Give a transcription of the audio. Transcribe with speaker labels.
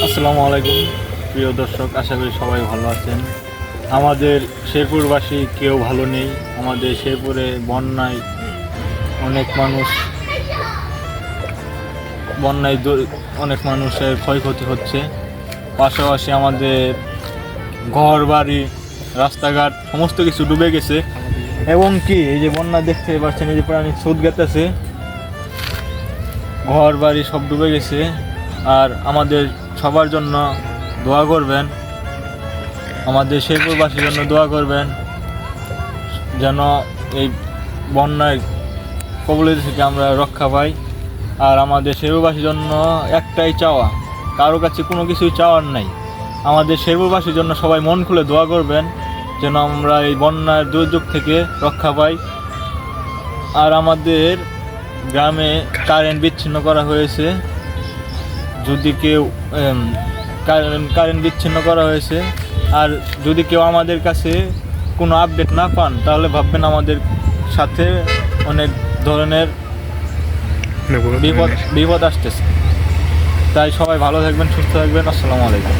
Speaker 1: আসসালামু আলাইকুম। প্রিয় দর্শক, আশা করি সবাই ভালো আছেন। আমাদের শেরপুরবাসী কেউ ভালো নেই। আমাদের শেরপুরে বন্যায় অনেক মানুষ, বন্যায় অনেক মানুষের ক্ষয়ক্ষতি হচ্ছে। পাশাপাশি আমাদের ঘর বাড়ি রাস্তাঘাট, সমস্ত কিছু ডুবে গেছে। এবং কি, এই যে বন্যা দেখতে পাচ্ছেন, এই যে প্রাণী সুদ গেতেছে। ঘর বাড়ি সব ডুবে গেছে। আর আমাদের সবার জন্য দোয়া করবেন। আমাদের শেরপুরবাসীর জন্য দোয়া করবেন, যেন এই বন্যায় কবলের থেকে আমরা রক্ষা পাই। আর আমাদের শেরপুরবাসীর জন্য একটাই চাওয়া, কারও কাছে কোনো কিছুই চাওয়ার নাই। আমাদের শেরপুরবাসীর জন্য সবাই মন খুলে দোয়া করবেন, যেন আমরা এই বন্যার দুর্যোগ থেকে রক্ষা পাই। আর আমাদের গ্রামে কারেন্ট বিচ্ছিন্ন করা হয়েছে। যদি কেউ কারেন্ট বিচ্ছিন্ন করা হয়েছে আর যদি কেউ আমাদের কাছে কোনো আপডেট না পান তাহলে ভাববেন আমাদের সাথে অনেক ধরনের বিপদ বিপদ আসতেছে। তাই সবাই ভালো থাকবেন সুস্থ থাকবেন আসসালামু আলাইকুম।